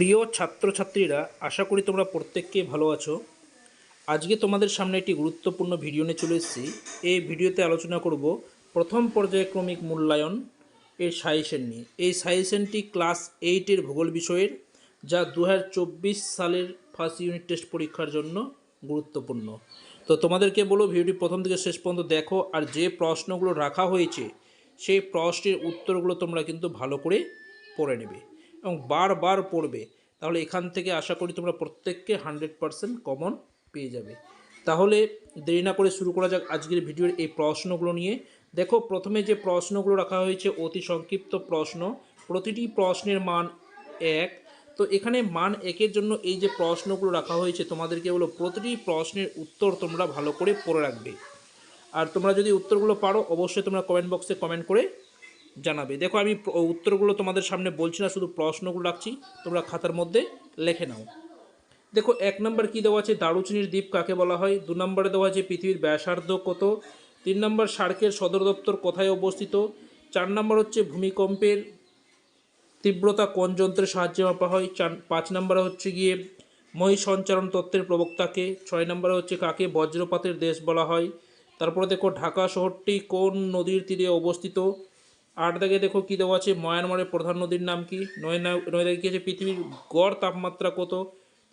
প্রিয় ছাত্রছাত্রীরা, আশা করি তোমরা প্রত্যেককে ভালো আছো। আজকে তোমাদের সামনে একটি গুরুত্বপূর্ণ ভিডিও নিয়ে চলে এসেছি। এই ভিডিওতে আলোচনা করব প্রথম পর্যায়ক্রমিক মূল্যায়ন এর সাজেশন নিয়ে। এই সাজেশনটি ক্লাস এইটের ভূগোল বিষয়ের, যা দু হাজার চব্বিশ সালের ফার্স্ট ইউনিট টেস্ট পরীক্ষার জন্য গুরুত্বপূর্ণ। তো তোমাদেরকে বলো ভিডিওটি প্রথম থেকে শেষ পর্যন্ত দেখো, আর যে প্রশ্নগুলো রাখা হয়েছে, সেই প্রশ্নের উত্তরগুলো তোমরা কিন্তু ভালো করে পড়ে নেবে। এবং বারবার পড়বে, তাহলে এখান থেকে আশা করি তোমরা প্রত্যেককে হান্ড্রেড পারসেন্ট কমন পেয়ে যাবে। তাহলে দেরি না করে শুরু করা যাক আজকের ভিডিওর এই প্রশ্নগুলো নিয়ে। দেখো, প্রথমে যে প্রশ্নগুলো রাখা হয়েছে, অতি সংক্ষিপ্ত প্রশ্ন, প্রতিটি প্রশ্নের মান এক। তো এখানে মান একের জন্য এই যে প্রশ্নগুলো রাখা হয়েছে, তোমাদেরকে বলো প্রতিটি প্রশ্নের উত্তর তোমরা ভালো করে পড়ে রাখবে। আর তোমরা যদি উত্তরগুলো পারো, অবশ্যই তোমরা কমেন্ট বক্সে কমেন্ট করে জানাবে। দেখো আমি উত্তরগুলো তোমাদের সামনে বলছি না, শুধু প্রশ্নগুলো রাখছি। তোমরা খাতার মধ্যে লেখে নাও। দেখো, এক নম্বর কি দেওয়া আছে? দারুচিনির দ্বীপ কাকে বলা হয়? দু নম্বরে দেওয়া আছে, পৃথিবীর ব্যাসার্ধ কত? তিন নম্বর, সার্কের সদর দপ্তর কোথায় অবস্থিত? চার নম্বর হচ্ছে, ভূমিকম্পের তীব্রতা কোন যন্ত্রের সাহায্যে মাপা হয়? চার, পাঁচ নম্বরে হচ্ছে গিয়ে, মহি সঞ্চারণ তত্ত্বের প্রবক্তাকে। ছয় নম্বরে হচ্ছে, কাকে বজ্রপাতের দেশ বলা হয়? তারপরে দেখো, ঢাকা শহরটি কোন নদীর তীরে অবস্থিত? আট দাগে দেখো কী দেওয়া আছে? মায়ানমারের প্রধান নদীর নাম কি? নয় নয় দাগে কী আছে পৃথিবীর গড় তাপমাত্রা কত?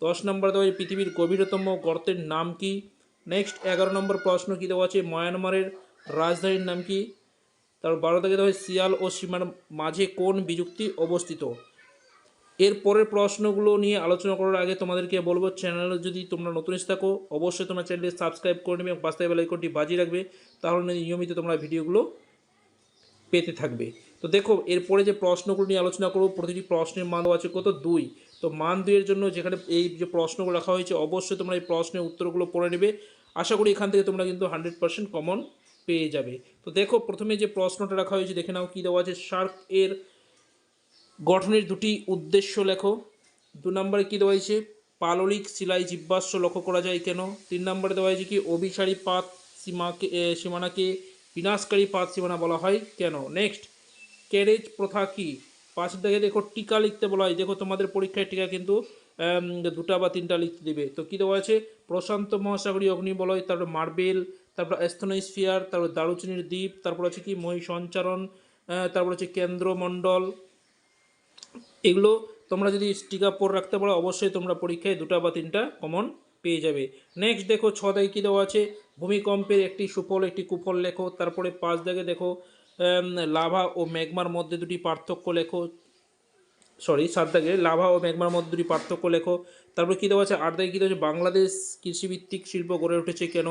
দশ নম্বর দেওয়া আছে পৃথিবীর গভীরতম গর্তের নাম কি? নেক্সট, এগারো নম্বর প্রশ্ন কী দেওয়া আছে? মায়ানমারের রাজধানীর নাম কি? তারপর বারো থেকে দেওয়া হয় শিয়াল ও সীমার মাঝে কোন বিযুক্তি অবস্থিত? এর পরের প্রশ্নগুলো নিয়ে আলোচনা করার আগে তোমাদেরকে বলব, চ্যানেলে যদি তোমরা নতুন এসে থাকো, অবশ্যই তোমার চ্যানেলটি সাবস্ক্রাইব করে নেবে এবং পাশে বেল আইকনটি বাজিয়ে রাখবে। তাহলে নিয়মিত তোমরা ভিডিওগুলো পেতে থাকবে। তো দেখো, এরপরে যে প্রশ্নগুলো নিয়ে আলোচনা করব, প্রতিটি প্রশ্নের মান আছে কত? দুই। তো মান দুইয়ের জন্য যেখানে এই যে প্রশ্নগুলো রাখা হয়েছে, অবশ্যই তোমরা এই প্রশ্নের উত্তরগুলো পড়ে নেবে। আশা করি এখান থেকে তোমরা কিন্তু হান্ড্রেড পার্সেন্ট কমন পেয়ে যাবে। তো দেখো, প্রথমে যে প্রশ্নটা রাখা হয়েছে, দেখে নাও কী দেওয়া আছে। শার্ক এর গঠনের দুটি উদ্দেশ্য লেখো। দু নম্বরে কী দেওয়া হয়েছে? পাললিক শিলায় জীবাশ্ম লক্ষ্য করা যায় কেন? তিন নম্বরে দেওয়া হয়েছে কি? অভিসারী পাত, সীমাকে সীমানাকে বিনাশকারী পাত সীমানা বলা হয়। কেন? নেক্সট ক্যারেজ প্রথা কি? পাঁচ থেকে দেখো, টিকা লিখতে বলা হয়। দেখো, তোমাদের পরীক্ষায় টিকা কিন্তু দুটা বা তিনটা লিখতে দেবে। তো কী দেওয়া আছে? প্রশান্ত মহাসাগরীয় অগ্নিবলয় তারপর মার্বেল, তারপর অ্যাস্থনোস্ফিয়ার, তারপর দারুচিনির দ্বীপ, তারপর আছে কি? মহি সঞ্চারণ তারপর হচ্ছে কেন্দ্রমণ্ডল। এগুলো তোমরা যদি স্টিকার পর রাখতে পারো, অবশ্যই তোমরা পরীক্ষায় দুটা বা তিনটা কমন পেয়ে যাবে। নেক্সট দেখো, ছ দাগে কী দেওয়া আছে? ভূমিকম্পের একটি সুফল, একটি কুফল লেখো। তারপরে পাঁচ দাগে দেখো লাভা ও ম্যাগমার মধ্যে দুটি পার্থক্য লেখো। সরি সাত দাগে, লাভা ও ম্যাগমার মধ্যে দুটি পার্থক্য লেখো। তারপরে কী দেওয়া আছে? আট দাগে কী দেওয়া আছে? বাংলাদেশ কৃষিভিত্তিক শিল্প গড়ে উঠেছে কেন?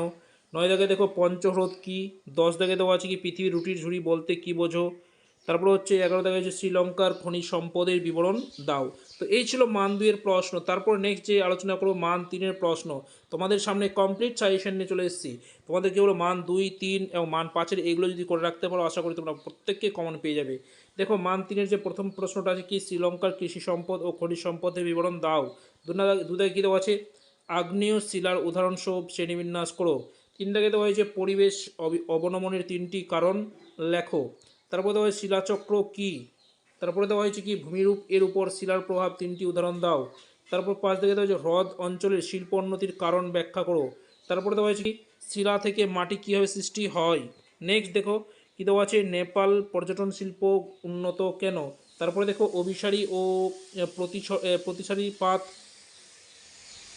নয় দাগে দেখো, পঞ্চহ্রদ কী? দশ দাগে দেওয়া আছে কি, পৃথিবীর রুটির ঝুড়ি বলতে কী বোঝো? তারপরে হচ্ছে এগারো দেখা হচ্ছে শ্রীলঙ্কার খনিজ সম্পদের বিবরণ দাও। তো এই ছিল মান দুইয়ের প্রশ্ন। তারপর নেক্সট যে আলোচনা করব মান তিনের প্রশ্ন। তোমাদের সামনে কমপ্লিট সাজেশন নিয়ে চলে এসেছি। তোমাদের কেবল মান দুই, তিন এবং মান পাঁচের এগুলো যদি করে রাখতে পারো, আশা করি তোমরা প্রত্যেককে কমন পেয়ে যাবে। দেখো, মান তিনের যে প্রথম প্রশ্নটা আছে কি, শ্রীলঙ্কার কৃষি সম্পদ ও খনিজ সম্পদের বিবরণ দাও। দুদায় কী দেওয়া আছে? আগ্নেয় শিলার উদাহরণসহ শ্রেণীবিন্যাস করো। তিন দাগে দেওয়া হয়েছে পরিবেশ অবি- অবনমনের তিনটি কারণ লেখো। তারপরে দেওয়া হয় শিলাচক্র কি? তারপরে দেওয়া হয়েছে কি, ভূমিরূপ এর উপর শিলার প্রভাব তিনটি উদাহরণ দাও। তারপর পাঁচ দিকে দেওয়া হয়েছে হ্রদ অঞ্চলের শিল্প উন্নতির কারণ ব্যাখ্যা করো। তারপরে দেওয়া হয়েছে কি, শিলা থেকে মাটি কীভাবে সৃষ্টি হয়? নেক্সট দেখো, কী দেওয়া আছে, নেপাল পর্যটন শিল্প উন্নত কেন? তারপরে দেখো, অভিসারী ও প্রতিস- প্রতিসারী পাত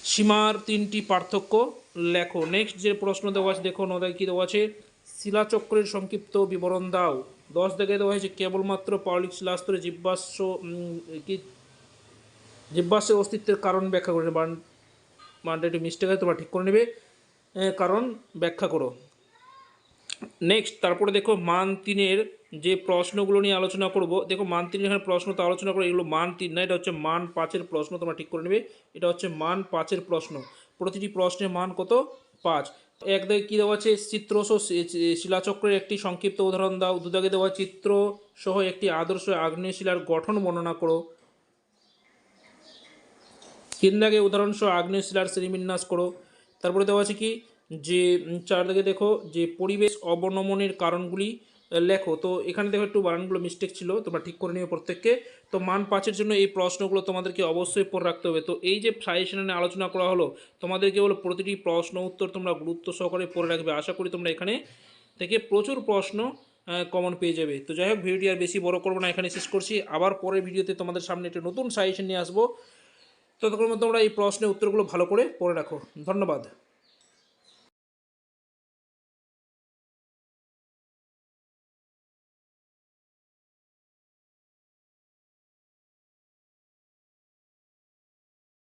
সীমার তিনটি পার্থক্য লেখো। নেক্সট যে প্রশ্ন দেওয়া আছে, দেখো নদায় কী দেওয়া আছে, শিলাচক্রের সংক্ষিপ্ত বিবরণ দাও। দশ দেখে দেওয়া হয়েছে কেবলমাত্র পারলিক শিলাস্তরে উম, কি জীবাশ্মের অস্তিত্বের কারণ ব্যাখ্যা করে মান মানটা একটু মিস্টেক হয় তোমরা ঠিক করে নেবে। কারণ ব্যাখ্যা করো। নেক্সট তারপরে দেখো মান তিনের যে প্রশ্নগুলো নিয়ে আলোচনা করব। দেখো মান তিনের এখানে প্রশ্ন তো আলোচনা করো এগুলো মান তিন না এটা হচ্ছে মান পাঁচের প্রশ্ন তোমরা ঠিক করে নেবে। এটা হচ্ছে মান পাঁচের প্রশ্ন। প্রতিটি প্রশ্নের মান কত? পাঁচ। এক দাগে কী দেওয়া আছে? চিত্র সহ শি- শি- শিলাচক্রের একটি সংক্ষিপ্ত উদাহরণ দাও। দুদাকে দেওয়া চিত্র সহ একটি আদর্শ আগ্নেয় শিলার গঠন বর্ণনা করো। তিন দাগে উদাহরণসহ আগ্নেয় শিলার শ্রেণীবিন্যাস করো। তারপরে দেওয়া আছে কি? যে চারদিকে চার দাগে দেখো যে, পরিবেশ অবনমনের কারণগুলি লেখো। তো এখানে দেখো একটু বানানগুলো মিস্টেক ছিল, তোমরা ঠিক করে নিও প্রত্যেককে। তো মান পাঁচের জন্য এই প্রশ্নগুলো তোমাদেরকে অবশ্যই পড়ে রাখতে হবে। তো এই যে সাজেশনে আলোচনা করা হলো, তোমাদেরকে বলো প্রতিটি প্রশ্ন উত্তর তোমরা গুরুত্ব সহকারে পড়ে রাখবে। আশা করি তোমরা এখানে থেকে প্রচুর প্রশ্ন কমন পেয়ে যাবে। তো যাই হোক, ভিডিওটি আর বেশি বড় করব না, এখানে শেষ করছি। আবার পরের ভিডিওতে তোমাদের সামনে একটা নতুন সাজেশন নিয়ে আসব। ততক্ষণ তোমরা এই প্রশ্নের উত্তরগুলো ভালো করে পড়ে রাখো। ধন্যবাদ।